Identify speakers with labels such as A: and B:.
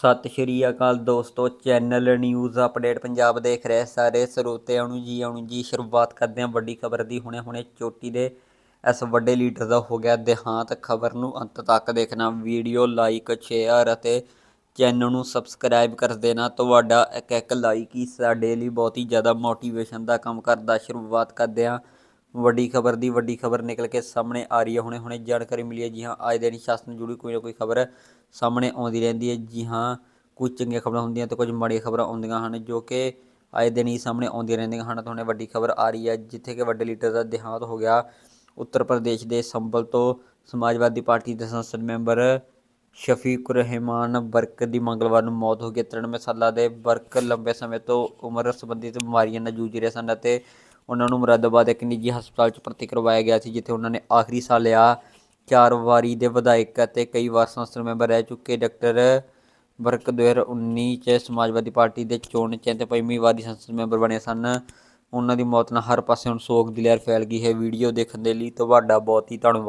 A: ਸਤਿ ਸ਼੍ਰੀ ਅਕਾਲ ਦੋਸਤੋ, channel news update Punjab ਦੇਖ ਰਹੇ ਸਾਰੇ ਸਰੋਤਿਆਂ ਨੂੰ ਜੀ ਆਉਣ ਜੀ। ਸ਼ੁਰੂਆਤ ਕਰਦੇ ਹਾਂ ਵੱਡੀ ਖਬਰ ਦੀ। ਹੁਣੇ ਹੁਣੇ ਚੋਟੀ ਦੇ ਇਸ ਵੱਡੇ ਲੀਡਰ ਦਾ ਹੋ ਗਿਆ ਦੇਹਾਂਤ ਖਬਰ ਨੂੰ ਅੰਤ ਤੱਕ ਦੇਖਣਾ। ਵੀਡੀਓ ਲਾਈਕ, ਸ਼ੇਅਰ ਅਤੇ ਚੈਨਲ ਨੂੰ ਸਬਸਕ੍ਰਾਈਬ ਕਰ ਦੇਣਾ। ਤੁਹਾਡਾ ਇੱਕ ਇੱਕ ਲਾਈਕ ਹੀ ਸਾਡੇ ਲਈ ਬਹੁਤ ਹੀ ਜ਼ਿਆਦਾ ਮੋਟੀਵੇਸ਼ਨ ਦਾ ਕੰਮ ਕਰਦਾ। ਸ਼ੁਰੂਆਤ ਕਰਦੇ ਹਾਂ ਵੱਡੀ ਖਬਰ ਦੀ, ਵੱਡੀ ਖਬਰ ਨਿਕਲ ਕੇ ਸਾਹਮਣੇ ਆ ਰਹੀ ਹੈ। ਹੁਣੇ ਹੁਣੇ ਜਾਣਕਾਰੀ ਮਿਲੀ ਹੈ। ਜੀ ਹਾਂ, ਅੱਜ ਦੇ ਸ਼ਾਸਨ ਨਾਲ ਜੁੜੀ ਕੋਈ ਨਾ ਕੋਈ ਖਬਰ ਸਾਹਮਣੇ ਆਉਂਦੀ ਰਹਿੰਦੀ ਹੈ। ਜੀ ਹਾਂ, ਕੁਝ ਚੰਗੀਆਂ ਖਬਰਾਂ ਹੁੰਦੀਆਂ ਤੇ ਕੁਝ ਮਾੜੀਆਂ ਖਬਰਾਂ ਆਉਂਦੀਆਂ ਹਨ ਜੋ ਕਿ ਆਏ ਦਿਨ ਹੀ ਸਾਹਮਣੇ ਆਉਂਦੀਆਂ ਰਹਿੰਦੀਆਂ ਹਨ। ਤੁਹਾਨੂੰ ਵੱਡੀ ਖਬਰ ਆ ਰਹੀ ਹੈ, ਜਿੱਥੇ ਕਿ ਵੱਡੇ ਲੀਡਰ ਦਾ ਦੇਹਾਂਤ ਹੋ ਗਿਆ। ਉੱਤਰ ਪ੍ਰਦੇਸ਼ ਦੇ ਸੰਬਲ ਤੋਂ ਸਮਾਜਵਾਦੀ ਪਾਰਟੀ ਦੇ ਸੰਸਦ ਮੈਂਬਰ ਸ਼ਫੀਕੁਰ ਰਹਿਮਾਨ ਬਰਕ ਦੀ ਮੰਗਲਵਾਰ ਨੂੰ ਮੌਤ ਹੋ ਗਈ। 93 ਸਾਲਾਂ ਦੇ ਬਰਕ ਲੰਬੇ ਸਮੇਂ ਤੋਂ ਉਮਰ ਸੰਬੰਧਿਤ ਬਿਮਾਰੀਆਂ ਨਾਲ ਜੂਝ ਰਹੇ ਸਨ ਅਤੇ ਉਹਨਾਂ ਨੂੰ ਮੁਰਾਦਾਬਾਦ ਇੱਕ ਨਿੱਜੀ ਹਸਪਤਾਲ 'ਚ ਭਰਤੀ ਕਰਵਾਇਆ ਗਿਆ ਸੀ, ਜਿੱਥੇ ਉਹਨਾਂ ਨੇ ਆਖਰੀ ਸਾਹ ਲਿਆ। ਚਾਰ ਵਾਰੀ ਦੇ ਵਿਧਾਇਕ ਅਤੇ ਕਈ ਵਾਰ ਸੰਸਦ ਮੈਂਬਰ ਰਹਿ ਚੁੱਕੇ। ਡਾਕਟਰ ਬਰਕ 2019 ਚ ਸਮਾਜਵਾਦੀ ਪਾਰਟੀ ਦੇ ਚੋਣ ਚਿੰਨ੍ਹ ਤੇ ਪੰਜਵੀਂ ਵਾਰੀ ਸੰਸਦ ਮੈਂਬਰ ਬਣੇ ਸਨ। ਉਹਨਾਂ ਦੀ ਮੌਤ ਨਾਲ ਹਰ ਪਾਸੇ ਹੁਣ ਸੋਗ ਦੀ ਲਹਿਰ ਫੈਲ ਗਈ ਹੈ। ਵੀਡੀਓ ਦੇਖਣ ਦੇ ਲਈ ਤੁਹਾਡਾ ਬਹੁਤ ਹੀ ਧੰਨਵਾਦ।